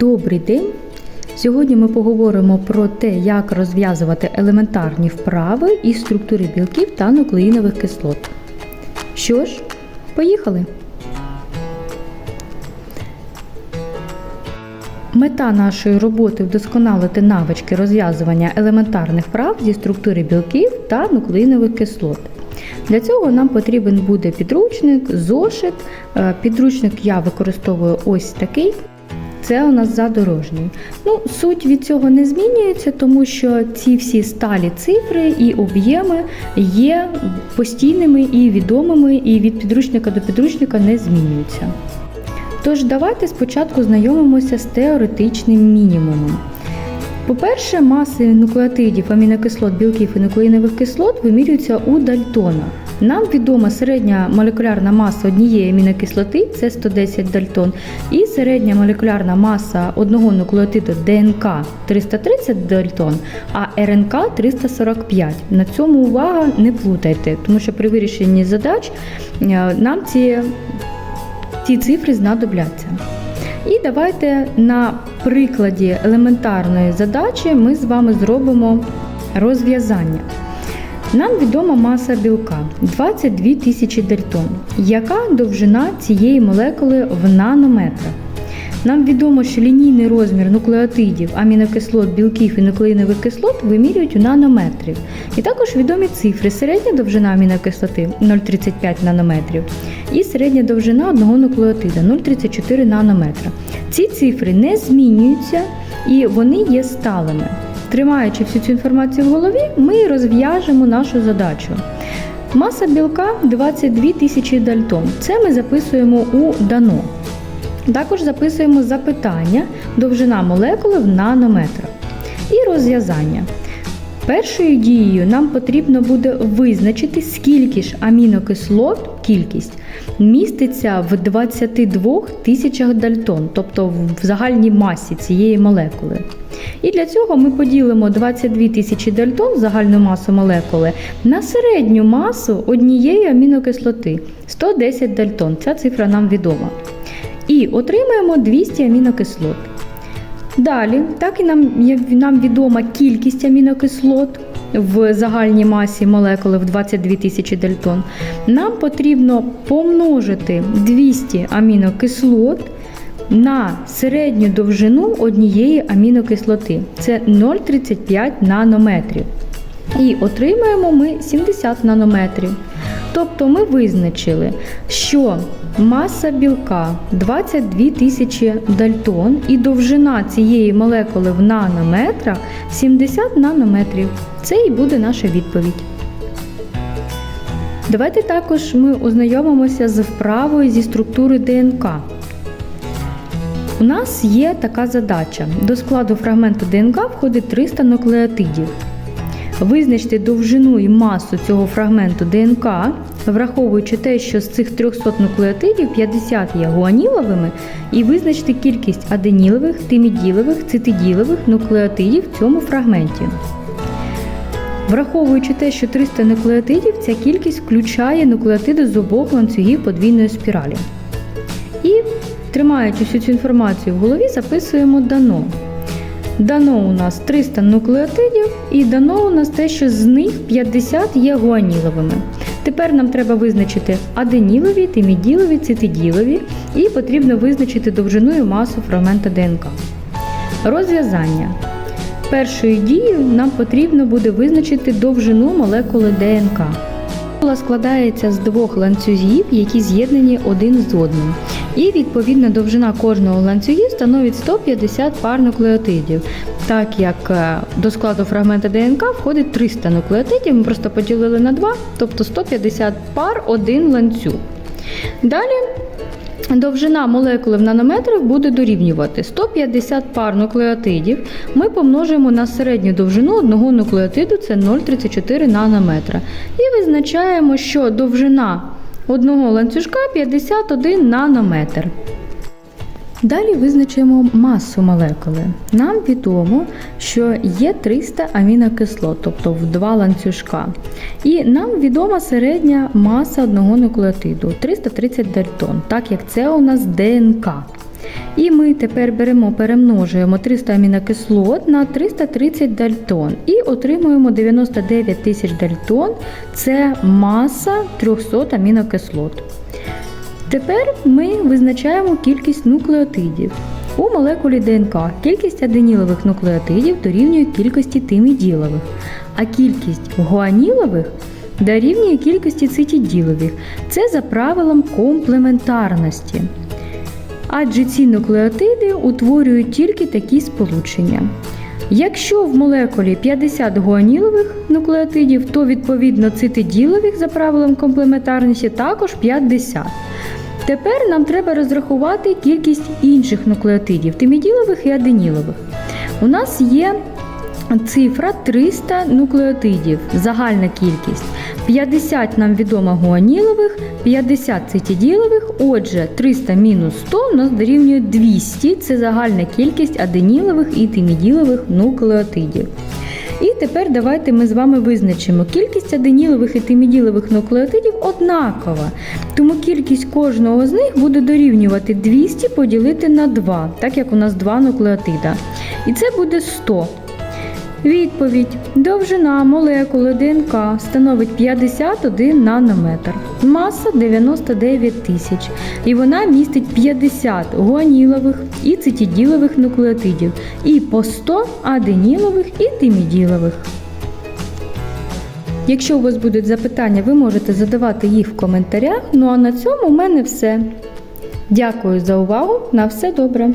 Добрий день! Сьогодні ми поговоримо про те, як розв'язувати елементарні вправи із структури білків та нуклеїнових кислот. Що ж, поїхали! Мета нашої роботи вдосконалити навички розв'язування елементарних вправ зі структури білків та нуклеїнових кислот. Для цього нам потрібен буде підручник, зошит. Е, Підручник я використовую ось такий. Це у нас задорожній. Ну, суть від цього не змінюється, тому що ці всі сталі цифри і об'єми є постійними і відомими, і від підручника до підручника не змінюються. Тож давайте спочатку знайомимося з теоретичним мінімумом. По-перше, маси нуклеотидів, амінокислот, білків і нуклеїнових кислот вимірюються у Дальтона. Нам відома середня молекулярна маса однієї амінокислоти це 110 дальтон, і середня молекулярна маса одного нуклеотиду ДНК 330 дальтон, а РНК 345. На цьому увага не плутайте, тому що при вирішенні задач е, нам ці, ці цифри знадобляться. І давайте на прикладі елементарної задачі ми з вами зробимо розв'язання. Нам відома маса білка 22 тисячі дельтон. Яка довжина цієї молекули в нанометрах? Нам відомо, що лінійний розмір нуклеотидів, амінокислот, білків і нуклеїнових кислот вимірюють у нанометрів. І також відомі цифри. Середня довжина амінокислоти 0,35 нанометрів і середня довжина одного нуклеотида 0,34 нанометра. Ці цифри не змінюються і вони є сталими. Тримаючи всю цю інформацію в голові, ми розв'яжемо нашу задачу. Маса білка 22 тисячі дальтон. Це ми записуємо у дано. Також записуємо запитання, довжина молекули в нанометрах. І розв'язання. Першою дією нам потрібно буде визначити, скільки ж амінокислот, кількість, міститься в 22 тисячах дальтон, тобто в загальній масі цієї молекули. І для цього ми поділимо 22 тисячі дальтон загальну масу молекули на середню масу однієї амінокислоти 110 дальтон. Ця цифра нам відома. І отримаємо 200 амінокислот. Далі, так і нам, нам відома кількість амінокислот в загальній масі молекули в 22 тисячі дальтон, нам потрібно помножити 200 амінокислот на середню довжину однієї амінокислоти. Це 0,35 нанометрів. І отримаємо ми 70 нанометрів. Тобто ми визначили, що маса білка 22 тисячі дальтон і довжина цієї молекули в нанометрах 70 нанометрів. Це і буде наша відповідь. Давайте також ми ознайомимося з вправою зі структури ДНК. У нас є така задача. До складу фрагменту ДНК входить 300 нуклеотидів. Визначте довжину і масу цього фрагменту ДНК, враховуючи те, що з цих 300 нуклеотидів 50 є гуаніловими, і визначте кількість аденілових, тиміділових, цитиділових нуклеотидів в цьому фрагменті. Враховуючи те, що 300 нуклеотидів, ця кількість включає нуклеотиди з обох ланцюгів подвійної спіралі. І, тримаючи всю цю інформацію в голові, записуємо дано. Дано у нас 300 нуклеотидів і дано у нас те, що з них 50 є гуаніловими. Тепер нам треба визначити аденілові, тиміділові, цитиділові і потрібно визначити довжину і масу фрагмента ДНК. Розв'язання. Першою дією нам потрібно буде визначити довжину молекули ДНК. Молекула складається з двох ланцюгів, які з'єднані один з одним. І відповідна довжина кожного ланцюгів становить 150 пар нуклеотидів. Так як е, до складу фрагмента ДНК входить 300 нуклеотидів, ми просто поділили на 2, тобто 150 пар один ланцюг. Далі Довжина молекули в нанометрах буде дорівнювати 150 пар нуклеотидів. Ми помножимо на середню довжину одного нуклеотиду, це 0,34 нанометра. І визначаємо, що довжина одного ланцюжка 51 нанометр. Далі визначимо масу молекули. Нам відомо, що є 300 амінокислот, тобто в два ланцюжка. І нам відома середня маса одного нуклеотиду 330 дальтон, так як це у нас ДНК. І ми тепер беремо, перемножуємо 300 амінокислот на 330 дальтон і отримуємо 99 тисяч дальтон. Це маса 300 амінокислот. Тепер ми визначаємо кількість нуклеотидів. У молекулі ДНК кількість аденілових нуклеотидів дорівнює кількості тиміділових, а кількість гуанілових дорівнює кількості цитіділових. Це за правилом комплементарності. Адже ці нуклеотиди утворюють тільки такі сполучення. Якщо в молекулі 50 гуанілових нуклеотидів, то відповідно цитиділових за правилом комплементарності також 50. Тепер нам треба розрахувати кількість інших нуклеотидів тиміділових і аденілових. У нас є цифра 300 нуклеотидів, загальна кількість. 50 нам відомо гуанілових, 50 цитіділових, отже, 300 мінус 100 у нас дорівнює 200, це загальна кількість аденілових і тиміділових нуклеотидів. І тепер давайте ми з вами визначимо. Кількість аденілових і тиміділових нуклеотидів однакова, тому кількість кожного з них буде дорівнювати 200 поділити на 2, так як у нас два нуклеотида. І це буде 100. Відповідь: довжина молекули ДНК становить 51 нанометр, маса 99 тисяч, і вона містить 50 гуанілових і цитіділових нуклеотидів, і по 100 аденілових і тиміділових. Якщо у вас будуть запитання, ви можете задавати їх в коментарях. Ну а на цьому в мене все. Дякую за увагу. На все добре!